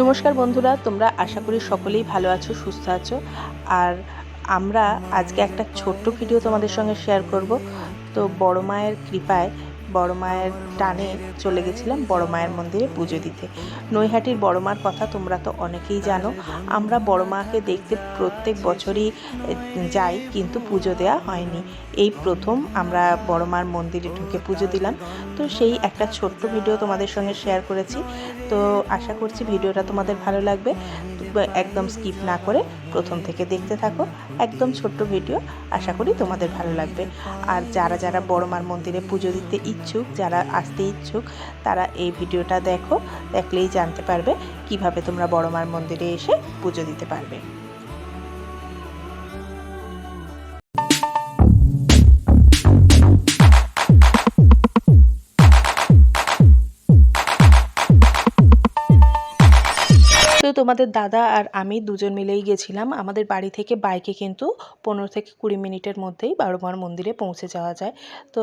নমস্কার বন্ধুরা, তোমরা আশা করি সকলেই ভালো আছো, সুস্থ আছো। আর আমরা আজকে একটা ছোট্ট ভিডিও তোমাদের সঙ্গে শেয়ার করব। তো বড় মায়ের কৃপায় বড় মায়ের টানে চলে গেছিলাম বড় মায়ের মন্দিরে পুজো দিতে। নৈহাটির বড় মার কথা তোমরা তো অনেকেই জানো। আমরা বড় মাকে দেখতে প্রত্যেক বছরই যাই কিন্তু পুজো দেওয়া হয়নি। এই প্রথম আমরা বড় মার মন্দিরে ঢুকে পুজো দিলাম। তো সেই একটা ছোট্ট ভিডিও তোমাদের সঙ্গে শেয়ার করেছি। তো আশা করছি ভিডিওটা তোমাদের ভালো লাগবে। একদম স্কিপ না করে প্রথম থেকে দেখতে থাকো। একদম ছোট্ট ভিডিও আশা করি তোমাদের ভালো লাগবে। আর যারা যারা বড়মার মন্দিরে পুজো দিতে ইচ্ছুক, যারা আসতে ইচ্ছুক, তারা এই ভিডিওটা দেখো, দেখলেই জানতে পারবে কীভাবে তোমরা বড়মার মন্দিরে এসে পুজো দিতে পারবে। তোমাদের দাদা আর আমি দুজন মিলেই গেছিলাম। আমাদের বাড়ি থেকে বাইকে কিন্তু পনেরো থেকে কুড়ি মিনিটের মধ্যেই বারোমার মন্দিরে পৌঁছে যাওয়া যায়। তো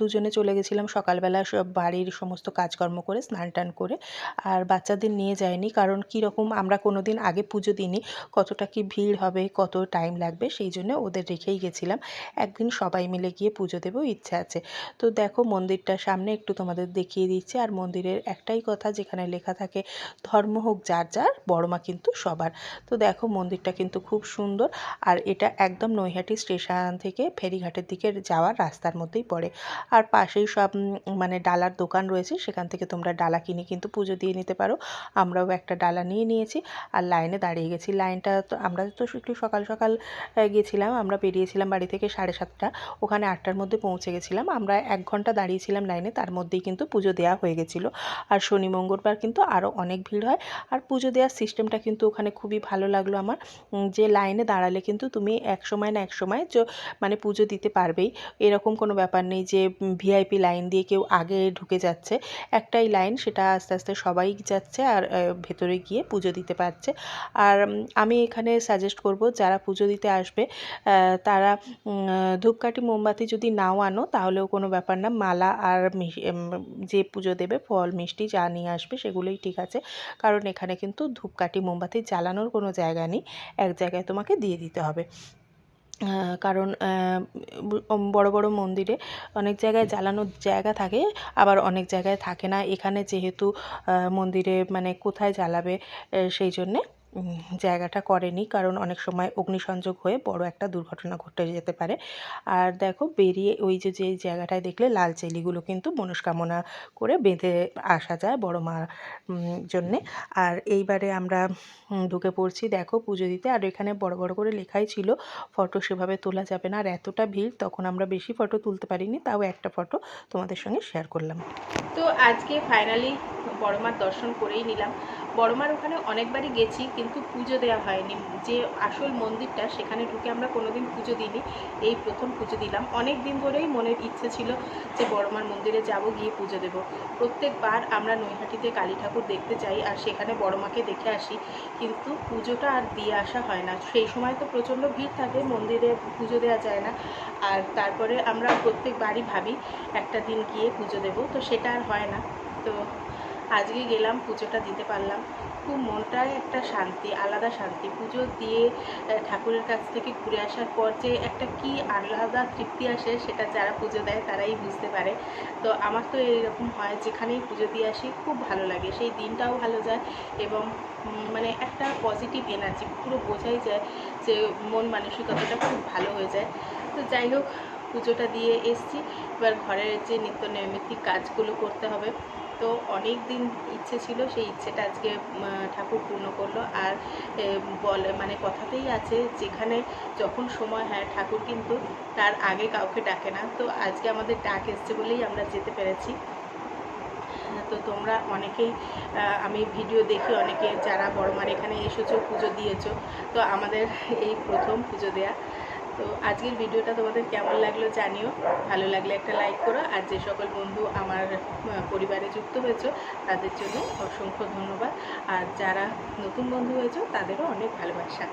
দুজনে চলে গেছিলাম সকালবেলা সব বাড়ির সমস্ত কাজকর্ম করে, স্নান টান করে। আর বাচ্চাদের নিয়ে যায়নি কারণ কীরকম আমরা কোনো দিন আগে পুজো দিইনি, কতটা কি ভিড় হবে, কত টাইম লাগবে সেই জন্য ওদের রেখেই গেছিলাম। একদিন সবাই মিলে গিয়ে পুজো দেবো, ইচ্ছা আছে। তো দেখো মন্দিরটার সামনে একটু তোমাদের দেখিয়ে দিচ্ছি। আর মন্দিরের একটাই কথা যেখানে লেখা থাকে, ধর্ম হোক যার যার বড়মা কিন্তু সবার। তো দেখো মন্দিরটা কিন্তু খুব সুন্দর। আর এটা একদম নৈহাটি স্টেশন থেকে ফেরিঘাটের দিকে যাওয়ার রাস্তার মধ্যেই পড়ে। আর পাশেই সব মানে ডালার দোকান রয়েছে, সেখান থেকে তোমরা ডালা কিনে কিন্তু পুজো দিয়ে নিতে পারো। আমরাও একটা ডালা নিয়ে নিয়েছি আর লাইনে দাঁড়িয়ে গেছি। লাইনটা তো, আমরা তো একটু সকাল সকাল গেছিলাম। আমরা বেরিয়েছিলাম বাড়ি থেকে সাড়ে সাতটা। ওখানে আটটার মধ্যে পৌঁছে গেছিলাম। আমরা এক ঘণ্টা দাঁড়িয়েছিলাম লাইনে, তার মধ্যেই কিন্তু পুজো দেওয়া হয়ে গেছিল। আর শনি মঙ্গলবার কিন্তু আরও অনেক ভিড় হয়। আর পুজো দেওয়ার সিস্টেমটা কিন্তু ওখানে খুবই ভালো লাগল আমার। যে লাইনে দাঁড়ালে কিন্তু তুমি এক সময় না এক সময় মানে পুজো দিতে পারবেই। এরকম কোনো ব্যাপার নেই যে ভিআইপি লাইন দিয়ে কেউ আগে ঢুকে যাচ্ছে। একটাই লাইন সেটা আস্তে আস্তে সবাই যাচ্ছে আর ভেতরে গিয়ে পুজো দিতে পারছে। আর আমি এখানে সাজেস্ট করব যারা পুজো দিতে আসবে তারা ধূপকাঠি, মোমবাতি যদি নাও আনো তাহলেও কোনো ব্যাপার না। মালা আর যে পুজো দেবে ফল, মিষ্টি যা নিয়ে আসবে সেগুলোই ঠিক আছে। কারণ এখানে কিন্তু ধূপকাঠি মোমবাতি জ্বালানোর কোনো জায়গা নেই। এক জায়গায় তোমাকে দিয়ে দিতে হবে। কারণ বড় বড় মন্দিরে অনেক জায়গায় জ্বালানোর জায়গা থাকে, আবার অনেক জায়গায় থাকে না। এখানে যেহেতু মন্দিরে মানে কোথায় জ্বালাবে সেই জন্যে জায়গাটা করেনি। কারণ অনেক সময় অগ্নিসংযোগ হয়ে বড় একটা দুর্ঘটনা ঘটে যেতে পারে। আর দেখো, বেরিয়ে ওই যে যে জায়গাটায় দেখলে লাল চেলিগুলো কিন্তু মনস্কামনা করে বেঁধে আসা যায় বড় মার জন্যে। আর এইবারে আমরা ঢুকে পড়ছি, দেখো, পুজো দিতে। আর এখানে বড় বড় করে লেখাই ছিল, ফটো সেভাবে তোলা যাবে না। আর এতটা ভিড়, তখন আমরা বেশি ফটো তুলতে পারিনি, তাও একটা ফটো তোমাদের সঙ্গে শেয়ার করলাম। তো আজকে ফাইনালি বড়মার দর্শন করেই নিলাম। বড়মার ওখানে অনেকবারই গেছি, কিন্তু পুজো দেওয়া হয়নি। যে আসল মন্দিরটা, সেখানে ঢুকে আমরা কোনোদিন পুজো দিইনি। এই প্রথম পুজো দিলাম। অনেক দিন ধরেই মনের ইচ্ছে ছিল যে বড়মার মন্দিরে যাব, গিয়ে পুজো দেব। প্রত্যেকবার আমরা নৈহাটিতে কালী ঠাকুর দেখতে যাই আর সেখানে বড়মাকে দেখে আসি, কিন্তু পুজোটা আর দিয়ে আসা হয় না। সেই সময় তো প্রচণ্ড ভিড় থাকে, মন্দিরে পুজো দেওয়া যায় না। আর তারপরে আমরা প্রত্যেকবারই ভাবি, একটা দিন গিয়ে পুজো দেব। তো সেটা আর হয় না। তো আজকে গেলাম, পুজোটা দিতে পারলাম। খুব মনটায় একটা শান্তি, আলাদা শান্তি। পুজো দিয়ে ঠাকুরের কাছ থেকে ঘুরে আসার পর যে একটা কি আলাদা তৃপ্তি আসে, সেটা যারা পুজো দেয় তারাই বুঝতে পারে। তো আমার তো এইরকম হয়, যেখানেই পুজো দিয়ে আসি, খুব ভালো লাগে। সেই দিনটাও ভালো যায় এবং মানে একটা পজিটিভ এনার্জি পুরো বোঝাই যায় যে মন মানসিকতাটা খুব ভালো হয়ে যায়। তো যাই হোক, পুজোটা দিয়ে এসছি। এবার ঘরের যে নিত্য নৈমিত্তিক কাজগুলো করতে হবে। তো অনেক দিন ইচ্ছে ছিল, সেই ইচ্ছেটা আজকে ঠাকুর পূর্ণ করল। আর বলে মানে কথাতেই আছে, যেখানে যখন সময় হয়, ঠাকুর কিন্তু তার আগে কাউকে ডাকে না। তো আজকে আমাদের ডাক এসছে বলেই আমরা যেতে পেরেছি। তো তোমরা অনেকেই আমি ভিডিও দেখি অনেকে, যারা বড়মার এখানে এসেছ, পুজো দিয়েছ। তো আমাদের এই প্রথম পুজো দেয়া। তো আজকের ভিডিওটা তোমাদের কেমন লাগল জানিও। ভালো লাগলে একটা লাইক করো। আর যে সকল বন্ধু আমার পরিবারে যুক্ত হয়েছো, তাদের জন্য অসংখ্য ধন্যবাদ। আর যারা নতুন বন্ধু হয়েছো, তাদেরও অনেক ভালোবাসা।